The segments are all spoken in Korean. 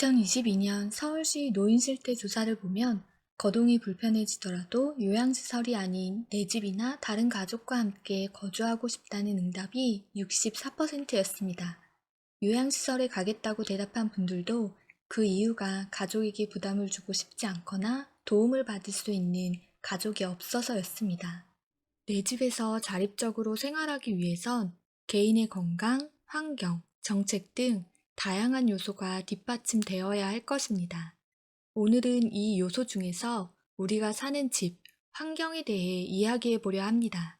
2022년 서울시 노인실태 조사를 보면 거동이 불편해지더라도 요양시설이 아닌 내 집이나 다른 가족과 함께 거주하고 싶다는 응답이 64%였습니다. 요양시설에 가겠다고 대답한 분들도 그 이유가 가족에게 부담을 주고 싶지 않거나 도움을 받을 수 있는 가족이 없어서였습니다. 내 집에서 자립적으로 생활하기 위해선 개인의 건강, 환경, 정책 등 다양한 요소가 뒷받침되어야 할 것입니다. 오늘은 이 요소 중에서 우리가 사는 집, 환경에 대해 이야기해 보려 합니다.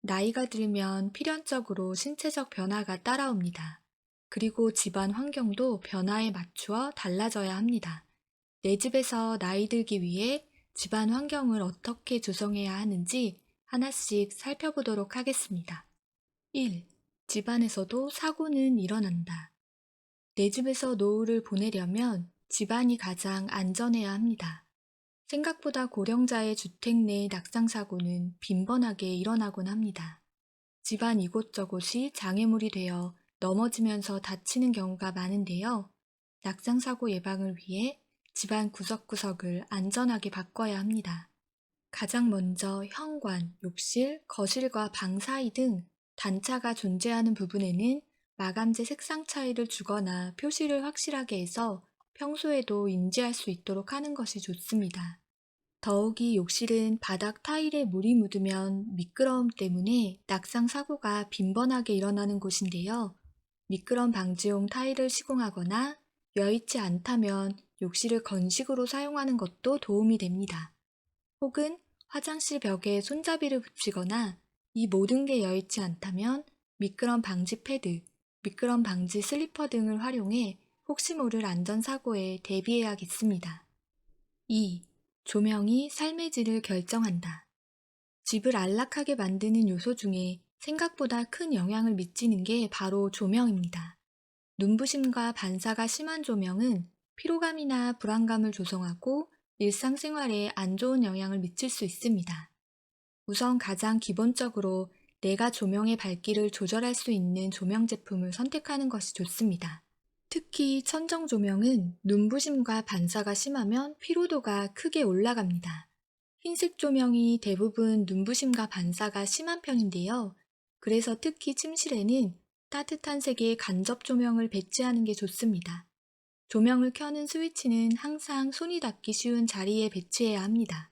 나이가 들면 필연적으로 신체적 변화가 따라옵니다. 그리고 집안 환경도 변화에 맞추어 달라져야 합니다. 내 집에서 나이 들기 위해 집안 환경을 어떻게 조성해야 하는지 하나씩 살펴보도록 하겠습니다. 1. 집안에서도 사고는 일어난다. 내 집에서 노후를 보내려면 집안이 가장 안전해야 합니다. 생각보다 고령자의 주택 내 낙상 사고는 빈번하게 일어나곤 합니다. 집안 이곳저곳이 장애물이 되어 넘어지면서 다치는 경우가 많은데요. 낙상 사고 예방을 위해 집안 구석구석을 안전하게 바꿔야 합니다. 가장 먼저 현관, 욕실, 거실과 방 사이 등 단차가 존재하는 부분에는 마감재 색상 차이를 주거나 표시를 확실하게 해서 평소에도 인지할 수 있도록 하는 것이 좋습니다. 더욱이 욕실은 바닥 타일에 물이 묻으면 미끄러움 때문에 낙상 사고가 빈번하게 일어나는 곳인데요. 미끄럼 방지용 타일을 시공하거나 여의치 않다면 욕실을 건식으로 사용하는 것도 도움이 됩니다. 혹은 화장실 벽에 손잡이를 붙이거나 이 모든 게 여의치 않다면 미끄럼 방지 패드, 미끄럼 방지 슬리퍼 등을 활용해 혹시 모를 안전사고에 대비해야겠습니다. 2. 조명이 삶의 질을 결정한다. 집을 안락하게 만드는 요소 중에 생각보다 큰 영향을 미치는 게 바로 조명입니다. 눈부심과 반사가 심한 조명은 피로감이나 불안감을 조성하고 일상생활에 안 좋은 영향을 미칠 수 있습니다. 우선 가장 기본적으로 내가 조명의 밝기를 조절할 수 있는 조명 제품을 선택하는 것이 좋습니다. 특히 천정 조명은 눈부심과 반사가 심하면 피로도가 크게 올라갑니다. 흰색 조명이 대부분 눈부심과 반사가 심한 편인데요. 그래서 특히 침실에는 따뜻한 색의 간접 조명을 배치하는 게 좋습니다. 조명을 켜는 스위치는 항상 손이 닿기 쉬운 자리에 배치해야 합니다.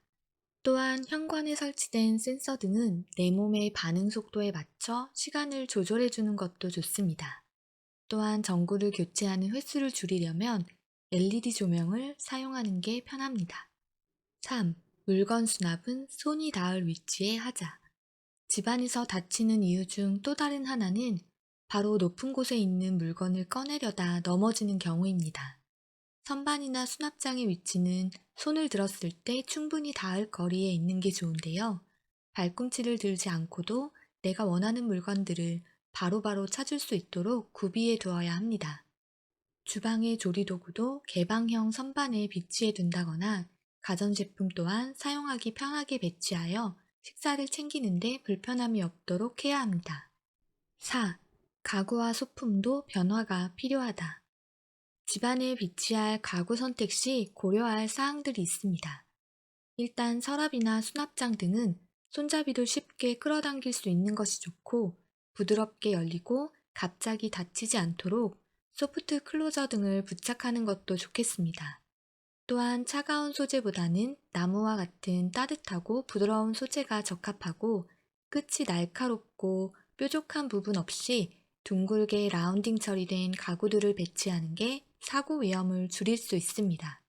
또한 현관에 설치된 센서 등은 내 몸의 반응 속도에 맞춰 시간을 조절해 주는 것도 좋습니다. 또한 전구를 교체하는 횟수를 줄이려면 LED 조명을 사용하는 게 편합니다. 3. 물건 수납은 손이 닿을 위치에 하자. 집안에서 다치는 이유 중 또 다른 하나는 바로 높은 곳에 있는 물건을 꺼내려다 넘어지는 경우입니다. 선반이나 수납장의 위치는 손을 들었을 때 충분히 닿을 거리에 있는 게 좋은데요. 발꿈치를 들지 않고도 내가 원하는 물건들을 바로 바로 찾을 수 있도록 구비해 두어야 합니다. 주방의 조리도구도 개방형 선반에 비치해 둔다거나 가전제품 또한 사용하기 편하게 배치하여 식사를 챙기는데 불편함이 없도록 해야 합니다. 4. 가구와 소품도 변화가 필요하다. 집안에 비치할 가구 선택 시 고려할 사항들이 있습니다. 일단 서랍이나 수납장 등은 손잡이도 쉽게 끌어당길 수 있는 것이 좋고 부드럽게 열리고 갑자기 닫히지 않도록 소프트 클로저 등을 부착하는 것도 좋겠습니다. 또한 차가운 소재보다는 나무와 같은 따뜻하고 부드러운 소재가 적합하고 끝이 날카롭고 뾰족한 부분 없이 둥글게 라운딩 처리된 가구들을 배치하는 게 사고 위험을 줄일 수 있습니다.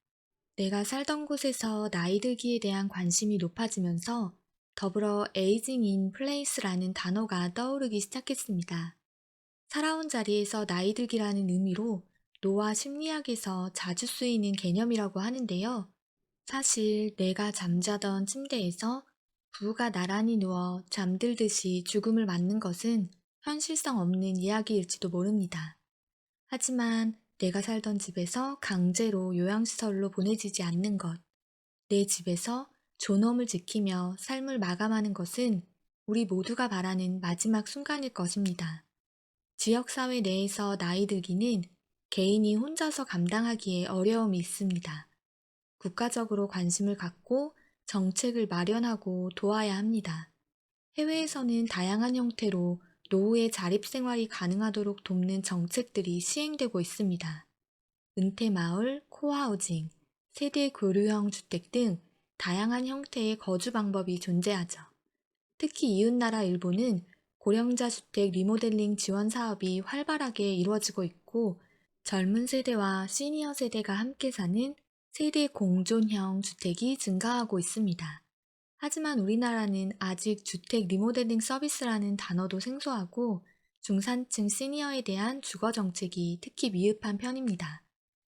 내가 살던 곳에서 나이 들기에 대한 관심이 높아지면서 더불어 에이징 인 플레이스라는 단어가 떠오르기 시작했습니다. 살아온 자리에서 나이 들기라는 의미로 노화 심리학에서 자주 쓰이는 개념이라고 하는데요. 사실 내가 잠자던 침대에서 부부가 나란히 누워 잠들듯이 죽음을 맞는 것은 현실성 없는 이야기일지도 모릅니다. 하지만 내가 살던 집에서 강제로 요양시설로 보내지지 않는 것, 내 집에서 존엄을 지키며 삶을 마감하는 것은 우리 모두가 바라는 마지막 순간일 것입니다. 지역사회 내에서 나이 들기는 개인이 혼자서 감당하기에 어려움이 있습니다. 국가적으로 관심을 갖고 정책을 마련하고 도와야 합니다. 해외에서는 다양한 형태로 노후의 자립생활이 가능하도록 돕는 정책들이 시행되고 있습니다. 은퇴마을, 코하우징, 세대 교류형 주택 등 다양한 형태의 거주 방법이 존재하죠. 특히 이웃나라 일본은 고령자 주택 리모델링 지원 사업이 활발하게 이루어지고 있고 젊은 세대와 시니어 세대가 함께 사는 세대 공존형 주택이 증가하고 있습니다. 하지만 우리나라는 아직 주택 리모델링 서비스라는 단어도 생소하고 중산층 시니어에 대한 주거 정책이 특히 미흡한 편입니다.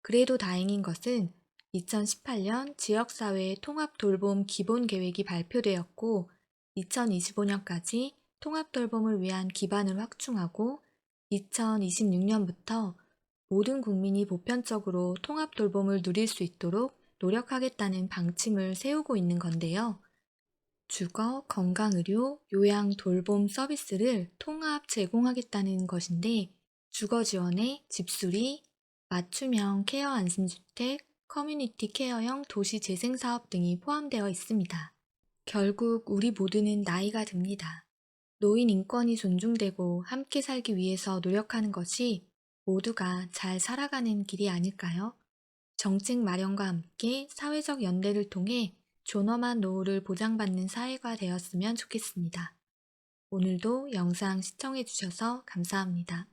그래도 다행인 것은 2018년 지역사회 통합 돌봄 기본 계획이 발표되었고 2025년까지 통합 돌봄을 위한 기반을 확충하고 2026년부터 모든 국민이 보편적으로 통합 돌봄을 누릴 수 있도록 노력하겠다는 방침을 세우고 있는 건데요. 주거, 건강의료, 요양, 돌봄 서비스를 통합 제공하겠다는 것인데 주거 지원에 집수리, 맞춤형 케어 안심주택, 커뮤니티 케어형 도시 재생 사업 등이 포함되어 있습니다. 결국 우리 모두는 나이가 듭니다. 노인 인권이 존중되고 함께 살기 위해서 노력하는 것이 모두가 잘 살아가는 길이 아닐까요? 정책 마련과 함께 사회적 연대를 통해 존엄한 노후를 보장받는 사회가 되었으면 좋겠습니다. 오늘도 영상 시청해주셔서 감사합니다.